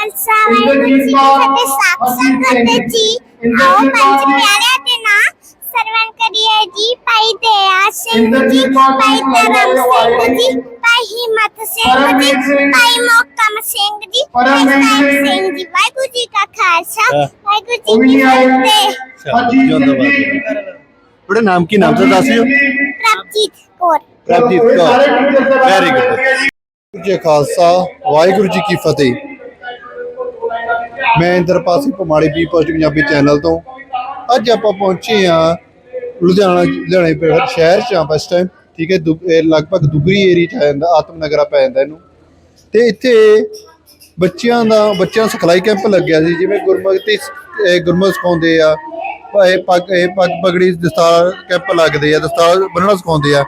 ਖਾਲਸਾ ਵਾਹਿਗੁਰੂ ਜੀ ਕੀ ਫਤਿਹ ਸਾਖ ਸੰਗਤ ਜੀ ਆਓ ਪੰਜ ਪਿਆਰਿਆਂ ਦੇ ਨਾਂ ਸਰਵਨ ਕਰੀਏ ਜੀ ਭਾਈ ਦਇਆ ਸਿੰਘ ਜੀ ਭਾਈ ਧਰਮ ਸਿੰਘ ਜੀ ਭਾਈ ਹਿੰਮਤ ਸਿੰਘ ਜੀ ਭਾਈ ਮੋਕਮ ਸਿੰਘ ਜੀ ਭਾਈ ਸਾਹਿਬ ਸਿੰਘ ਜੀ ਵਾਹਿਗੁਰੂ ਜੀ ਕਾ ਖਾਲਸਾ ਵਾਹਿਗੁਰੂ ਜੀ ਕੀ ਫਤਿਹ ਜਿਉਂਦਾ ਬਾਦ ਤੁਹਾਡਾ ਨਾਮ ਕੀ ਨਾਮ ਤਾਂ ਦੱਸਿਓ ਪ੍ਰਭਜੀਤ ਕੌਰ ਪ੍ਰਭਜੀਤ ਕੌਰ ਵੈਰੀ ਗੁੱਡ ਵਾਹਿਗੁਰੂ ਜੀ ਕਾ ਖਾਲਸਾ ਵਾਹਿਗੁਰੂ ਜੀ ਕੀ ਫਤਿਹ ਮੈਂ Inderpal Singh Pamari B post Punjabi channel ਤੋਂ। ਅੱਜ ਆਪਾਂ ਪਹੁੰਚੇ ਆ ਲੁਧਿਆਣਾ, ਲੁਧਿਆਣੇ ਪਿੰਡ ਸ਼ਹਿਰ ਚ ਆ ਬਸ ਟਾਈਮ ਠੀਕ ਹੈ, ਦੁ- ਇਹ ਲਗਭਗ ਦੁਗਰੀ ਏਰੀਆ ਚ ਆ ਜਾਂਦਾ, ਆਤਮ ਨਗਰਾ ਪੈ ਜਾਂਦਾ ਇਹਨੂੰ। ਤੇ ਇੱਥੇ ਬੱਚਿਆਂ ਦਾ ਬੱਚਿਆਂ ਦਾ ਸਿਖਲਾਈ ਕੈਂਪ ਲੱਗਿਆ ਸੀ, ਜਿਵੇਂ ਗੁਰਮਤਿ ਇਹ ਗੁਰਮਤਿ ਸਿਖਾਉਂਦੇ ਆ, ਇਹ ਪੱਗ ਇਹ ਪੱਗ ਪਗੜੀ ਦਸਤਾਰ ਕੈਂਪ ਲੱਗਦੇ ਆ, ਦਸਤਾਰ ਬੰਨਣਾ ਸਿਖਾਉਂਦੇ ਆ।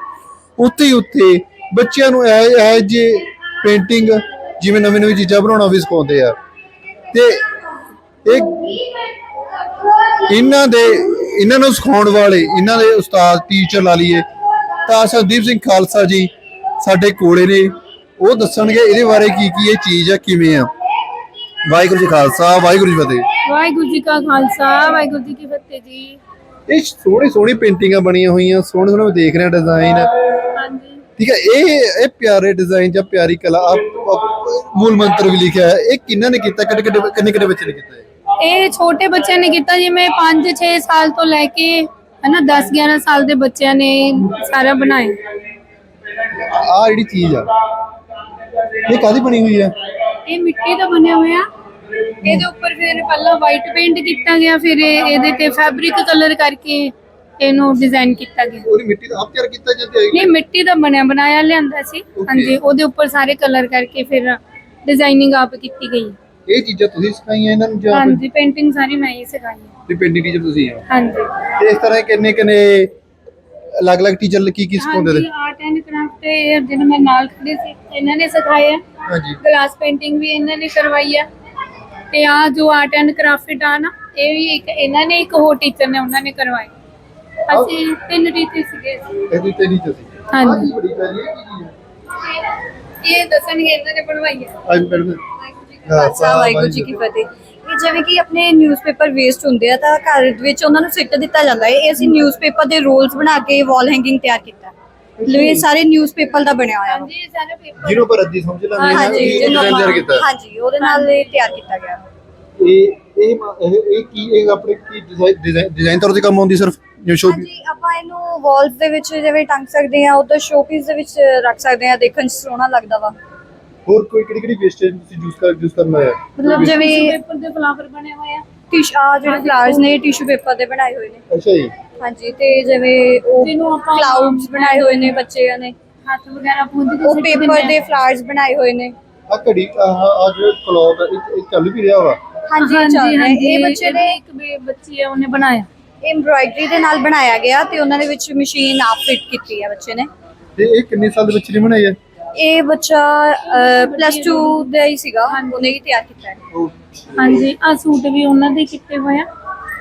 ਉੱਥੇ ਹੀ ਉੱਥੇ ਬੱਚਿਆਂ ਨੂੰ ਇਹ ਇਹ ਜੇ ਪੇਂਟਿੰਗ ਜਿਵੇਂ ਨਵੀਂ ਨਵੀਂ ਚੀਜ਼ਾਂ ਬਣਾਉਣਾ ਵੀ ਸਿਖਾਉਂਦੇ ਆ। ਤੇ ਇਹ ਇਹਨਾਂ ਦੇ ਇਹਨਾਂ ਨੂੰ ਸਿਖਾਉਣ ਵਾਲੇ ਇਹਨਾਂ ਦੇ ਉਸਤਾਦ ਟੀਚਰ ਲਾ ਲਈਏ। ਤਾਂ ਸੰਦੀਪ ਸਿੰਘ ਖਾਲਸਾ ਜੀ ਸਾਡੇ ਕੋਲੇ ਨੇ। ਉਹ ਦੱਸਣਗੇ ਇਹਦੇ ਬਾਰੇ ਕੀ ਕੀ ਇਹ ਚੀਜ਼ ਆ ਕਿਵੇਂ ਆ। ਵਾਹਿਗੁਰੂ ਜੀ ਖਾਲਸਾ ਵਾਹਿਗੁਰੂ ਜੀ ਫਤਿਹ। ਵਾਹਿਗੁਰੂ ਜੀ ਕਾ ਖਾਲਸਾ ਵਾਹਿਗੁਰੂ ਜੀ ਕੀ ਫਤਿਹ ਜੀ। ਇਹ ਸੋਹਣੀ ਸੋਹਣੀ ਪੇਂਟਿੰਗਾਂ ਬਣੀਆਂ ਹੋਈਆਂ ਸੋਹਣੇ ਸੋਹਣੇ ਮੈਂ ਦੇਖ ਰਿਹਾ ਡਿਜ਼ਾਈਨ ਹਾਂਜੀ। ਠੀਕ ਹੈ ਇਹ ਇਹ ਪਿਆਰੇ ਡਿਜ਼ਾਈਨ ਜਾਂ ਪਿਆਰੀ ਕਲਾ ਮੂਲ ਮੰਤਰ ਵੀ ਲਿਖਿਆ ਹੈ ਇਹ ਕਿੰਨਾਂ ਨੇ ਕੀਤਾ ਕਿਹੜੇ ਕਿਹੜੇ ਕਿੰਨੇ ਕਿੰਨੇ ਬੱਚੇ ਨੇ ਕੀਤਾ ਹੈ ਇਹ ਛੋਟੇ ਬੱਚਿਆਂ ਨੇ ਕੀਤਾ ਜਿਵੇਂ 5-6 ਸਾਲ ਤੋਂ ਲੈ ਕੇ ਹਨਾ 10-11 ਸਾਲ ਦੇ ਬੱਚਿਆਂ ਨੇ ਸਾਰਾ ਬਣਾਇਆ। ਆ ਜਿਹੜੀ ਚੀਜ਼ ਆ ਇਹ ਕਾਦੀ ਬਣੀ ਹੋਈ ਹੈ ਇਹ ਮਿੱਟੀ ਦਾ ਬਣਿਆ ਹੋਇਆ। ਇਹਦੇ ਉੱਪਰ ਫਿਰ ਪਹਿਲਾਂ ਵਾਈਟ ਪੇਂਟ ਕੀਤਾ ਗਿਆ ਫਿਰ ਇਹ- ਇਹਦੇ ਤੇ ਫੈਬਰਿਕ ਕਲਰ ਕਰਕੇ ਇਹਨੂੰ ਡਿਜ਼ਾਈਨ ਕੀਤਾ ਗਿਆ। ਉਹਦੀ ਮਿੱਟੀ ਦਾ ਆਪ ਤਿਆਰ ਕੀਤਾ ਜਾਂ ਤੇ ਨਹੀਂ ਮਿੱਟੀ ਦਾ ਬਣਿਆ ਬਣਾਇਆ ਲਿਆਂਦਾ ਸੀ। ਹਾਂਜੀ ਉਹਦੇ ਉੱਪਰ ਸਾਰੇ ਕਲਰ ਕਰਕੇ ਫਿਰ ਡਿਜ਼ਾਈਨਿੰਗ ਆਪ ਕੀਤੀ ਗਈ। ਇਹ ਚੀਜ਼ਾਂ ਤੁਸੀਂ ਸਿਖਾਈਆਂ ਇਹਨਾਂ ਨੂੰ ਜਾਂ ਹਾਂਜੀ ਪੇਂਟਿੰਗ ਸਾਰੀ ਮੈਂ ਹੀ ਸਿਖਾਈ ਹੈ। ਤੇ ਪੇਂਟਿੰਗ ਟੀਚਰ ਤੁਸੀਂ ਆ। ਹਾਂਜੀ। ਤੇ ਇਸ ਤਰ੍ਹਾਂ ਕਿੰਨੇ ਕਿੰਨੇ ਅਲੱਗ-ਅਲੱਗ ਟੀਚਰ ਕੀ ਕੀ ਸਿਖਾਉਂਦੇ ਹਾਂਜੀ ਨੇ? ਆਰਟ ਐਂਡ ਕਰਾਫਟ ਤੇ ਜਿਹਨਾਂ ਮੈਂ ਨਾਲ ਖੜੇ ਸੀ ਇਹਨਾਂ ਨੇ ਸਿਖਾਇਆ ਹਾਂਜੀ। ਗਲਾਸ ਪੇਂਟਿੰਗ ਵੀ ਇਹਨਾਂ ਨੇ ਕਰਵਾਈ ਆ। ਤੇ ਆ ਜੋ ਆਰਟ ਐਂਡ ਕਰਾਫਟ ਆ ਨਾ ਇਹ ਵੀ ਇੱਕ ਇਹਨਾਂ ਨੇ ਇੱਕ ਹੋਰ ਟੀਚਰ ਨੇ ਉਹਨਾਂ ਨੇ ਕਰਵਾਈ ਅਸੀਂ ਤਿੰਨ ਟੀਚਰ ਸੀਗੇ। ਇਹਦੀ ਤੇ ਨਹੀਂ ਤੁਸੀਂ ਹਾਂਜੀ। ਬੜੀ ਪਿਆਰੀ ਹੈ ਕੀ ਚੀਜ਼ ਹੈ। ਇਹ ਦੱਸਣਗੇ ਇਹਨਾਂ ਨੇ ਬਣਵਾਈ ਆ। ਅੱਜ ਮੈਡਮ ਖਾਲਸਾ ਵਾਹਿਗੁਰੂ ਜੀ ਕੀ ਫਤਿਹ। ਇਹ ਜਿਵੇਂ ਕਿ ਆਪਣੇ ਨਿਊਜ਼ਪੇਪਰ ਵੇਸਟ ਹੁੰਦੇ ਆ ਤਾਂ ਘਰ ਵਿੱਚ ਉਹਨਾਂ ਨੂੰ ਸਿੱਟ ਦਿੱਤਾ ਜਾਂਦਾ ਹੈ। ਇਹ ਅਸੀਂ ਨਿਊਜ਼ਪੇਪਰ ਦੇ ਰੋਲਸ ਬਣਾ ਕੇ ਵਾਲ ਹੈਂਗਿੰਗ ਤਿਆਰ ਕੀਤਾ। ਹੈ। ਮਤਲਬ ਇਹ ਸਾਰੇ ਨਿਊਜ਼ਪੇਪਰ ਦਾ ਬਣਿਆ ਹੋਇਆ। ਹਾਂਜੀ ਇਹ ਸਾਰੇ ਪੇਪਰ ਜਿਹਨੂੰ ਪਰ ਅੱਧੀ ਸਮਝ ਲੈਂਦੇ ਨੇ ਹਾਂਜੀ ਇਹ ਜਿਹਨੂੰ ਤਿਆਰ ਕੀਤਾ। ਹਾਂਜੀ ਉਹਦੇ ਨਾਲ ਇਹ ਤਿਆਰ ਕੀਤਾ ਗਿਆ। ਇਹ ਇਹ ਇਹ ਕੀ ਇਹ ਆਪਣੇ ਕੀ ਡਿਜ਼ਾਈਨ ਡਿਜ਼ਾਈਨ ਤੌਰ ਤੇ ਕੰਮ ਆਉਂਦੀ ਸਿਰਫ? ਜਿਵੇਂ ਸ਼ੋ ਹਾਂਜੀ ਆਪਾਂ ਇਹਨੂੰ ਵਾਲਸ ਦੇ ਵਿੱਚ ਜਿਵੇਂ ਟੰਗ ਸਕਦੇ ਆ ਉਧਰ ਸ਼ੋਪੀਸ ਦੇ ਵਿੱਚ ਰੱਖ ਸਕਦੇ ਆ ਦੇਖਣ 'ਚ ਸੋਹਣਾ ਲੱਗਦਾ ਵਾ। ਹੋਰ ਕੋਈ ਕਿਹੜੀ ਕਿਹੜੀ ਵੇਸਟੇਜ ਤੁਸੀਂ ਯੂਜ਼ ਕਰ ਯੂਜ਼ ਕਰਨਾ ਹੈ? ਮਤਲਬ ਜਿਵੇਂ ਪੇਪਰ ਦੇ ਫਲਾਵਰ ਬਣੇ ਹੋਏ ਆ। ਟਿਸ਼ ਆ ਜਿਹੜੇ ਫਲਾਵਰਸ ਨੇ ਟਿਸ਼ੂ ਪੇਪਰ ਦੇ ਬਣਾਏ ਹੋਏ ਨੇ। ਅੱਛਾ ਜੀ। ਹਾਂਜੀ ਤੇ ਜਿਵੇਂ ਉਹ ਜਿਹਨੂੰ ਆਪਾਂ ਕਲਾਉਡਸ ਬਣਾਏ ਹੋਏ ਨੇ ਬੱਚਿਆਂ ਨੇ। ਹੱਥ ਵਗੈਰਾ ਪੂੰਝ ਕੇ ਉਹ ਸਿੱਟ ਪੇਪਰ ਦੇ। ਫਲਾਵਰਸ ਬਣਾਏ ਹੋਏ ਨੇ। ਆ ਘੜੀ ਆ ਆ ਜਿਹੜਾ ਕਲੌਕ ਹੈ ਇਹ- ਇਹ ਚੱਲ ਵੀ ਰਿਹਾ ਵਾ? ਹਾਂਜੀ ਹਾਂਜੀ ਚੱਲ ਰਿਹਾ। ਹੈ। ਹਾਂਜੀ ਇਹ ਬੱਚੇ ਨੇ ਇੱਕ ਬੇ- ਬੱਚੀ ਹੈ ਉਹਨੇ ਬਣਾਇਆ। ਐਮਬ੍ਰਾਇਡਰੀ ਦੇ ਨਾਲ ਬਣਾਇਆ ਗਿਆ ਤੇ ਉਹਨਾਂ ਦੇ ਵਿੱਚ ਮਸ਼ੀਨ ਆਪ ਫਿੱਟ ਕੀਤੀ ਹੈ ਬੱਚੇ ਨੇ। ਤੇ ਇਹ ਕਿੰਨੇ ਸਾਲ ਦੇ ਬੱਚੇ ਨੇ ਬਣਾਈ ਹੈ? ਇਹ ਬੱਚਾ ਪਲੱਸ 2 ਦਾ ਹੀ ਸੀਗਾ। ਉਹਨੇ ਹੀ ਤਿਆਰ ਕੀਤਾ ਹੈ। ਹਾਂਜੀ ਆ ਸੂਟ ਵੀ ਉਹਨਾਂ ਦੇ ਕੀਤੇ ਹੋਏ ਆ।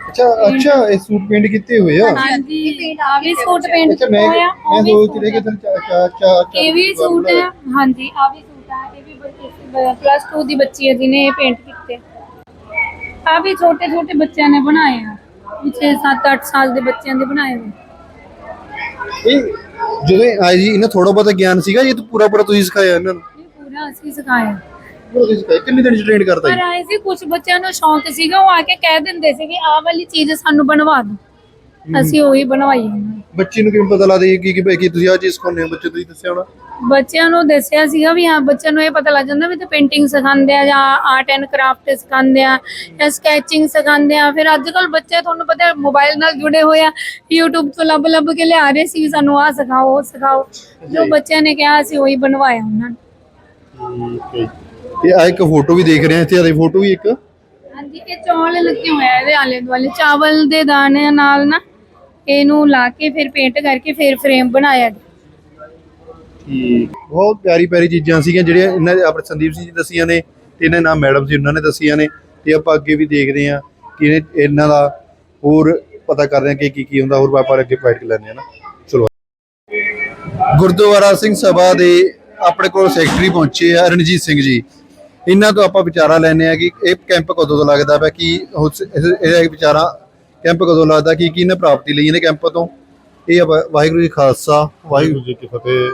ਅੱਛਾ ਅੱਛਾ ਇਹ ਸੂਟ ਪੇਂਟ ਕੀਤੇ ਹੋਏ ਆ? ਹਾਂਜੀ ਆ ਵੀ ਸੂਟ ਪੇਂਟ ਅੱਛਾ ਕੀਤਾ ਮੈਂ ਹੋਇਆ ਮੈਂ ਸੋਚ ਰਿਹਾ ਕਿ ਆ। ਤੁਹਾਨੂੰ ਚਾ ਚਾ ਚਾ ਇਹ ਵੀ ਸੂਟ ਹੈ ਹਾਂਜੀ ਆ ਵੀ ਸੂਟ ਆ। ਇਹ ਵੀ ਪਲੱਸ 2 ਦੀ ਬੱਚੀ ਹੈ ਜਿਹਨੇ ਇਹ ਪੇਂਟ ਕੀਤੇ। ਆ ਵੀ ਛੋਟੇ ਛੋਟੇ ਬੱਚਿਆਂ ਨੇ ਬਣਾਏ ਆ। ਪਿਛੇ 7-8 ਸਾਲ ਦੇ ਬੱਚਿਆਂ ਦੇ ਬਣਾਏ ਹੋਏ। ਇਹ ਜਦੋਂ ਆਏ ਜੀ ਇਹਨਾਂ ਥੋੜਾ ਬਹੁਤਾ ਗਿਆਨ ਸੀਗਾ ਜੀ ਪੂਰਾ ਪੂਰਾ ਤੁਸੀਂ ਸਿਖਾਇਆ ਇਹਨਾਂ ਨੂੰ? ਇਹ ਪੂਰਾ ਅਸੀਂ ਸਿਖਾਇਆ। ਪੂਰਾ ਤੁਸੀਂ ਸਿਖਾਇਆ। ਕਿੰਨੇ ਦਿਨ ਚ ਟ੍ਰੇਨ ਕਰਤਾ ਪਰ ਜੀ ਆਏ ਸੀ ਕੁਝ ਬੱਚਿਆਂ ਨੂੰ ਸ਼ੌਂਕ ਸੀਗਾ ਉਹ ਆ ਕੇ ਕਹਿ ਦਿੰਦੇ ਸੀ ਵੀ ਆਹ ਵਾਲੀ ਚੀਜ਼ ਸਾਨੂੰ ਬਣਵਾ ਦਿਓ। ਅਸੀਂ ਉਹੀ ਬਣਵਾਈ। ਬੱਚੇ ਨੂੰ ਕਿਵੇਂ ਪਤਾ ਲੱਗਦਾ ਕਿ ਕਿ ਕਿ ਤੁਸੀਂ ਆ ਚੀਜ਼ ਸਿਖਾਉਂਦੇ ਹੋ? ਬੱਚੇ ਤੁਸੀਂ ਦੱਸਿਆ ਹੋਣਾ। ਬੱਚਿਆਂ ਨੂੰ ਦੱਸਿਆ ਸੀਗਾ ਵੀ ਹਾਂ ਬੱਚਿਆਂ ਨੂੰ ਇਹ ਪਤਾ ਲੱਗ ਜਾਂਦਾ ਵੀ ਤੇ ਪੇਂਟਿੰਗ ਸਿਖਾਉਂਦੇ ਆ ਜਾਂ ਆਰਟ ਐਂਡ ਕਰਾਫਟ ਸਿਖਾਉਂਦੇ ਆ ਜਾਂ ਸਕੈਚਿੰਗ ਸਿਖਾਉਂਦੇ ਆ। ਫਿਰ ਅੱਜ ਕੱਲ ਬੱਚੇ ਤੁਹਾਨੂੰ ਪਤਾ ਮੋਬਾਈਲ ਨਾਲ ਜੁੜੇ ਹੋਏ ਆ YouTube ਤੋਂ ਲੱਭ ਲੱਭ ਕੇ ਲਿਆ ਰਹੇ ਸੀ ਵੀ ਸਾਨੂੰ ਆਹ ਸਿਖਾਓ ਉਹ ਸਿਖਾਓ। ਜੋ ਬੱਚਿਆਂ ਨੇ ਕਿਹਾ ਅਸੀਂ ਉਹੀ ਬਣਵਾਇਆ ਉਹਨਾਂ ਨੂੰ। ਠੀਕ ਹੈ ਇਹ ਆ ਇੱਕ ਫੋਟੋ ਵੀ ਦੇਖ ਰਹੇ ਹਾਂ ਇੱਥੇ ਆਦੀ ਫੋਟੋ ਵੀ ਇੱਕ। ਹਾਂਜੀ ਇਹ ਚੌਲ ਲੱਗੇ ਹੋਏ ਆ ਇਹਦੇ ਆਲੇ ਦੁਆਲੇ ਚਾਵਲ ਦੇ ਦਾਣੇ ਨਾਲ ਨਾ ਇਹਨੂੰ ਲਾ ਕੇ ਫਿਰ ਪੇਂਟ ਕਰਕੇ ਫਿਰ ਫਰੇਮ ਬਣਾਇਆ ਠੀਕ। ਬਹੁਤ ਪਿਆਰੀ ਪਿਆਰੀ ਚੀਜ਼ਾਂ ਸੀਗੀਆਂ ਜਿਹੜੀਆਂ ਇਹਨਾਂ ਦੇ ਆਪਣੇ ਸੰਦੀਪ ਸਿੰਘ ਜੀ ਦੱਸੀਆਂ ਨੇ ਤੇ ਇਹਨਾਂ ਨਾਮ ਮੈਡਮ ਸੀ ਉਹਨਾਂ ਨੇ ਦੱਸੀਆਂ ਨੇ ਤੇ ਆਪਾਂ ਅੱਗੇ ਵੀ ਦੇਖਦੇ ਹਾਂ ਕਿ ਇਹਨੇ- ਇਹਨਾਂ ਦਾ ਹੋਰ ਪਤਾ ਕਰਦੇ ਹਾਂ ਕਿ ਕੀ ਕੀ ਹੁੰਦਾ, ਹੋਰ ਆਪਾਂ ਅੱਗੇ ਫਾਈਟ ਕਰ ਲੈਂਦੇ ਹਾਂ ਨਾ। ਚਲੋ। ਗੁਰਦੁਆਰਾ ਸਿੰਘ ਸਭਾ ਦੇ ਆਪਣੇ ਕੋਲ ਸੈਕਟਰੀ ਪਹੁੰਚੇ ਆ ਰਣਜੀਤ ਸਿੰਘ ਜੀ। ਇਹਨਾਂ ਤੋਂ ਆਪਾਂ ਵਿਚਾਰਾ ਲੈਣੇ ਆ ਕਿ ਇਹ ਕੈਂਪ ਕਦੋਂ ਤੋਂ ਲੱਗਦਾ ਪਿਆ ਕੀ ਉਸ- ਇਹ- ਇਹਦਾ ਵਿਚਾਰਾ ਕੈਂਪ ਕਦੋਂ ਲੱਗਦਾ? ਕੀ ਕੀ ਨੇ ਪ੍ਰਾਪਤੀ ਲਈ ਇਹਨੇ ਕੈਂਪ ਤੋਂ? ਇਹ ਆ ਵਾ- ਵਾਹਿਗੁਰੂ ਜੀ ਖਾਲਸਾ ਵਾਹਿਗੁਰੂ ਵਾਹਿਗੁਰੂ ਜੀ ਕੀ ਫਤਿਹ।